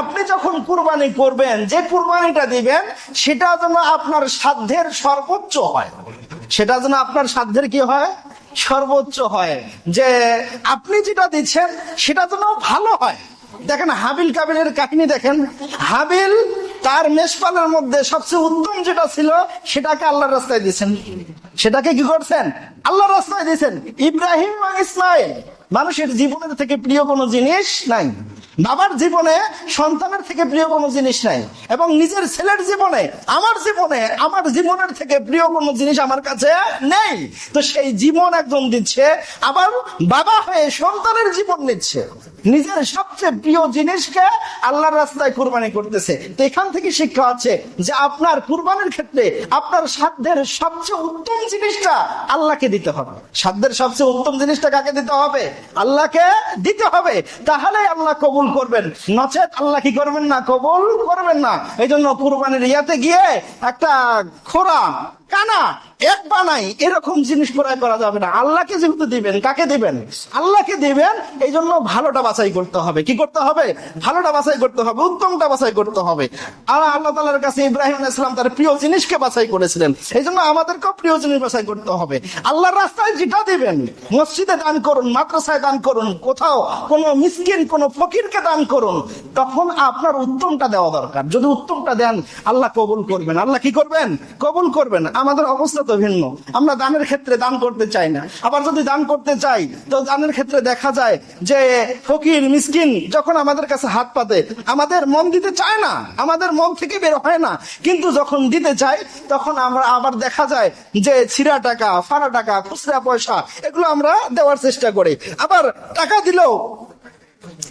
আপনি যখন কুরবানি করবেন, যে কুরবানিটা দিবেন, সেটা যেন আপনার সাধ্যের সর্বোচ্চ হয়। সেটা যেন আপনার সাধ্যের কি হয়? সর্বোচ্চ হয়। যে আপনি যেটা দিচ্ছেন, সেটা যেন ভালো হয়। দেখেন, হাবিল কাবিলের কাহিনী দেখেন। হাবিল তার মেষপালের মধ্যে সবচেয়ে উত্তম যেটা ছিল, সেটাকে আল্লাহর রাস্তায় দিয়েছেন। সেটাকে কি করছেন? আল্লাহর রাস্তায় দিয়েছেন। ইব্রাহিম ইসমাইল, মানুষের জীবনের থেকে প্রিয় কোনো জিনিস নাই। বাবার জীবনে সন্তানের থেকে প্রিয় কোনো জিনিস নাই, এবং নিজের ছেলের জীবনে, আমার জীবনে, আমার জীবনের থেকে প্রিয় কোনো জিনিস আমার কাছে নেই। তো সেই জীবন একজন দিচ্ছে, আবার বাবা হয়ে সন্তানের জীবন নিচ্ছে। নিজের সবচেয়ে প্রিয় জিনিসকে আল্লাহর রাস্তায় কুরবানি করতেছে। তো এখান থেকে শিক্ষা আছে যে আপনার কুরবানির ক্ষেত্রে আপনার সাধ্যের সবচেয়ে উত্তম জিনিসটা আল্লাহকে দিতে হবে। সাধ্যের সবচেয়ে উত্তম জিনিসটা কাকে দিতে হবে? আল্লাহকে দিতে হবে। তাহলে আল্লাহ কবুল করবেন। নচেত আল্লাহ কি করবেন না? কবুল করবেন না। এই জন্য কুরবানির ইয়াতে গিয়ে একটা খোরা কানা, এক বানাই এরকম জিনিস ক্রয় করা যাবে না। আল্লাহকে যেহেতু দিবেন, কাকে দিবেন? আল্লাহকে দিবেন এই জন্য ভালোটা বাছাই করতে হবে। কি করতে হবে? ভালোটা বাছাই করতে হবে, উত্তমটা বাছাই করতে হবে। আর আল্লাহ তালার কাছে ইব্রাহিম আলাইহিস সালাম তার প্রিয় জিনিসকে বাছাই করেছিলেন। এই জন্য আমাদেরকেও প্রিয় জিনিস বাছাই করতে হবে। আল্লাহর রাস্তায় যেটা দিবেন, মসজিদে দান করুন, মাদ্রাসায় দান করুন, কোথাও কোনো মিসকিন, কোনো ফকিরকে দান করুন, তখন আপনার উত্তমটা দেওয়া দরকার। যদি উত্তমটা দেন, আল্লাহ কবুল করবেন। আল্লাহ কি করবেন? কবুল করবেন। আমাদের অবস্থা তো ভিন্ন। আমরা দানের ক্ষেত্রে দান করতে চাই না। আবার যদি দান করতে চাই, তো দানের ক্ষেত্রে দেখা যায় যে ফকির, মিসকিন যখন আমাদের কাছে হাত পাতে, আমাদের মন দিতে চায় না। আমাদের মন থেকে বের হয় না। কিন্তু যখন দিতে চাই তখন আমরা আবার দেখা যায় যে ছিঁড়া টাকা, ফাড়া টাকা, খুচরা পয়সা, এগুলো আমরা দেওয়ার চেষ্টা করি। আবার টাকা দিলেও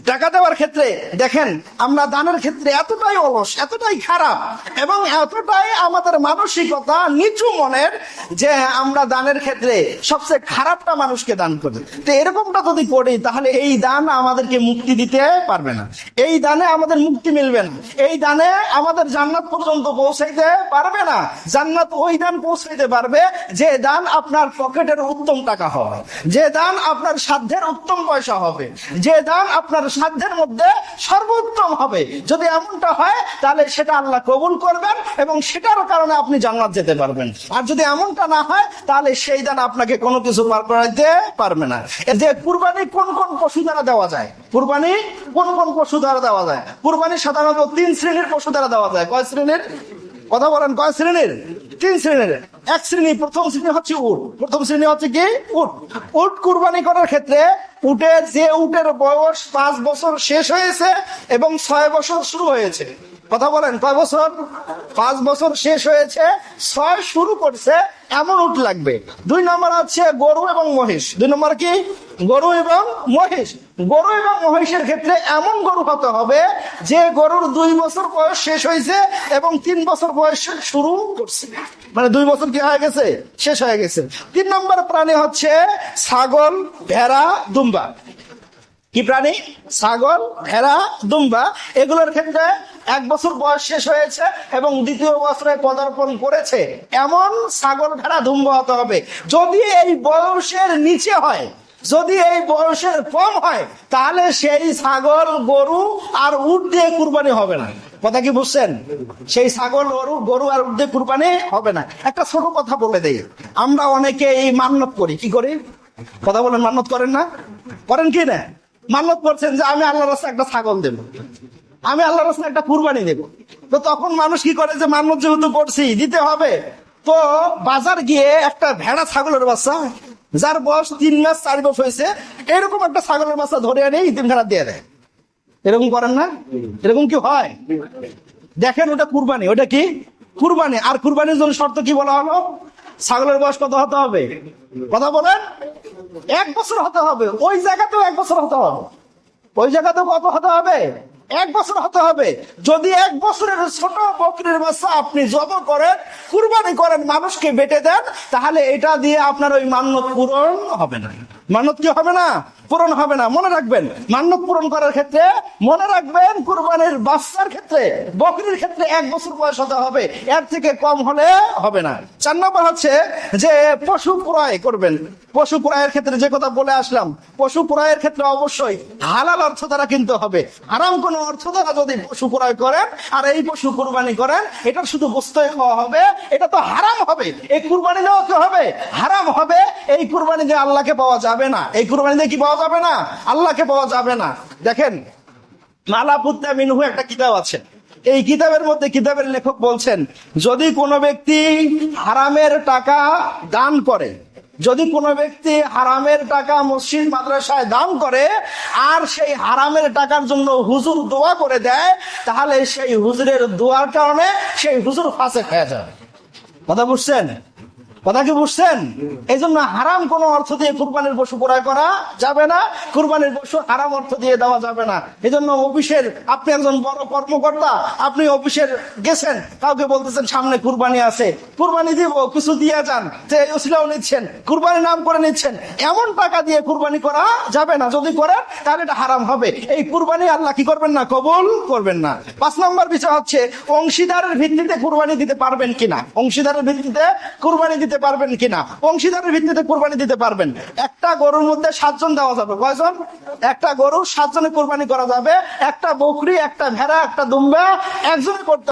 টাকা দেওয়ার ক্ষেত্রে, দেখেন, আমরা দানের ক্ষেত্রে এতটাই অলস, এতটাই খারাপ, এবং এতটাই আমাদের মানসিকতা নিচু মনের যে আমরা দানের ক্ষেত্রে সবচেয়ে খারাপটা মানুষকে দান করি। তো এরকমটা যদি করি, তাহলে এই দান আমাদেরকে মুক্তি দিতে পারবে না। এই দানে আমাদের মুক্তি মিলবে না। এই দানে আমাদের জান্নাত পর্যন্ত পৌঁছাইতে পারবে না। জান্নাত ওই দান পৌঁছাইতে পারবে যে দান আপনার পকেটের উত্তম টাকা হবে, যে দান আপনার সাধ্যের উত্তম পয়সা হবে, যে দান আপনার সাধ্যের মধ্যে সর্বোত্তম হবে। যদি এমনটা হয়, তাহলে সেটা আল্লাহ কবুল করবেন এবং সেটার কারণে আপনি জান্নাত যেতে পারবেন। আর যদি এমনটা না হয়, তাহলে সেই দান আপনাকে কোনো কিছু পার করাইতে পারবে না। যে কুরবানি কোন কোন পশু দ্বারা দেওয়া যায়? কুরবানি কোন কোন পশু দ্বারা দেওয়া যায়? কুরবানি সাধারণত তিন শ্রেণির পশু দ্বারা দেওয়া যায়। কয় শ্রেণির? কথা বলেন, কয় শ্রেণির? তিন শ্রেণির। এক শ্রেণি, প্রথম শ্রেণি হচ্ছে উট। প্রথম শ্রেণি হচ্ছে কি? উট। উট কুরবানি করার ক্ষেত্রে উটের যে উটের বয়স পাঁচ বছর শেষ হয়েছে এবং ছয় বছর শুরু হয়েছে। কথা বলেন, কয় বছর? পাঁচ বছর শেষ হয়েছে, ছয় শুরু করছে এমন উট লাগবে। দুই নম্বর হচ্ছে গরু এবং মহিষ। দুই নম্বর কি? গরু এবং মহিষ। গরু এবং মহিষের ক্ষেত্রে এমন গরু হতে হবে যে গরুর দুই বছর বয়স শেষ হয়েছে এবং তিন বছর বয়স শুরু করছে। মানে দুই বছর কি হয়ে গেছে? শেষ হয়ে গেছে। তিন নম্বর প্রাণী হচ্ছে ছাগল, ভেড়া, দুম্বা। কি প্রাণী? ছাগল, ভেড়া, দুম্বা। এগুলোর ক্ষেত্রে এক বছর বয়স শেষ হয়েছে এবং দ্বিতীয় বছরে পদার্পণ করেছে। এমন ছাগল ভেড়া দুম্বা হতে হবে। যদি এই বয়সের নিচে হয়, যদি এই বয়সের কম হয়, তাহলে সেই ছাগল গরু আর উট দিয়ে কুরবানি হবে না। কথা কি বুঝছেন? সেই ছাগল গরু গরু আর উট দিয়ে কুরবানি হবে না। একটা ছোট কথা বলে দেই। আমরা অনেকে এই মান্যত করি। কি করি? কথা বলেন মান্যত করেন না? করেন কি না? মান্যত করছেন যে আমি আল্লাহর রাস্তায় একটা ছাগল দেব। আমি আল্লাহর রাস্তায় একটা কুরবানি দেব। তো তখন মানুষ কি করে যে মান্যত যেহেতু করছি দিতে হবে। তো বাজার গিয়ে একটা ভেড়া, ছাগলের বাচ্চা, যার বয়স তিন মাস, চার বছর হয়েছে, এরকম একটা ছাগলের বাচ্চা ধরে ইতিম ভেড়া দিয়ে দেয়। এরকম করেন না? এরকম কি হয়? দেখেন ওটা কুরবানি, ওটা কি? কুরবানি। আর কুরবানির জন্য শর্ত কি বলা হলো? ছাগলের বয়স কত হতে হবে? কথা বলেন। এক বছর হতে হবে। ওই জায়গাতেও এক বছর হতে হবে। ওই জায়গাতেও কত হতে হবে? এক বছর হতে হবে। যদি এক বছরের ছোট বকরির বাচ্চা আপনি জব করেন, কুরবানি করেন, মানুষকে বেটে দেন, তাহলে এটা দিয়ে আপনার ওই মান্য পূরণ হবে না। মান্যত কি হবে না? পূরণ হবে না। মনে রাখবেন মান্যত পূরণ করার ক্ষেত্রে, মনে রাখবেন, কুরবানির বাচ্চার ক্ষেত্রে, বকরির ক্ষেত্রে এক বছর বয়স হতে হবে। এর থেকে কম হলে হবে না। চার নম্বর হচ্ছে যে, পশু ক্রয় করবেন। পশু ক্রয়ের ক্ষেত্রে যে কথা বলে আসলাম, পশু ক্রয়ের ক্ষেত্রে অবশ্যই হালাল অর্থ দ্বারা কিনতে হবে। আরাম কোনো অর্থ দ্বারা যদি পশু ক্রয় করেন, আর এই পশু কুরবানি করেন, এটা শুধু বস্তুই খাওয়া হবে, এটা তো হারাম হবে। এই কুরবানি দেওয়া কি হবে? হারাম হবে। এই কুরবানি দিয়ে আল্লাহকে পাওয়া যাবে না। এই কুরবানি দিয়ে কি পাওয়া যাবে না? আল্লাহকে পাওয়া যাবে না। দেখেন মালাপুত্তা মিনহু একটা কিতাব আছে। এই কিতাবের মধ্যে কিতাবের লেখক বলছেন, যদি কোনো ব্যক্তি হারামের টাকা দান করে, যদি কোনো ব্যক্তি হারামের টাকা মসজিদ, মাদ্রাসায় দান করে, আর সেই হারামের টাকার জন্য হুজুর দোয়া করে দেয়, তাহলে সেই হুজুরের দোয়ার কারণে সেই হুজুর ফাঁসে হয়ে যায় কথা বুঝছেন? কথা কি বুঝছেন? এই জন্য হারাম কোনো অর্থ দিয়ে কুরবানির পশু ক্রয় করা যাবে না, কুরবানির পশু হারাম অর্থ দিয়ে দেওয়া যাবে না। এই জন্য অফিসের আপনি একজন বড় কর্মকর্তা, আপনি অফিসের গেছেন, কাউকে বলতেছেন সামনে কুরবানি আছে, কুরবানি দিব, কিছু দিয়ে যান যে উসিলাও নিচ্ছেন, কুরবানি নাম করে নিচ্ছেন, এমন টাকা দিয়ে কুরবানি করা যাবে না। যদি করেন, তাহলে এটা হারাম হবে। এই কুরবানি আল্লাহ কি করবেন না, কবুল করবেন না। পাঁচ নম্বর বিষয় হচ্ছে, অংশীদারের ভিত্তিতে কুরবানি দিতে পারবেন কিনা? অংশীদারের ভিত্তিতে কুরবানি দিতে পারবেন কিনা? অংশীদারের ভিত্তিতে কোরবানি দিতে পারবেন। একটা গরুর মধ্যে সাতজন দেওয়া যাবে। কয়জন? একটা গরু সাতজনে কোরবানি করা যাবে। একটা বকরি, একটা ভেড়া, একটা দুম্বা, একজনে করতে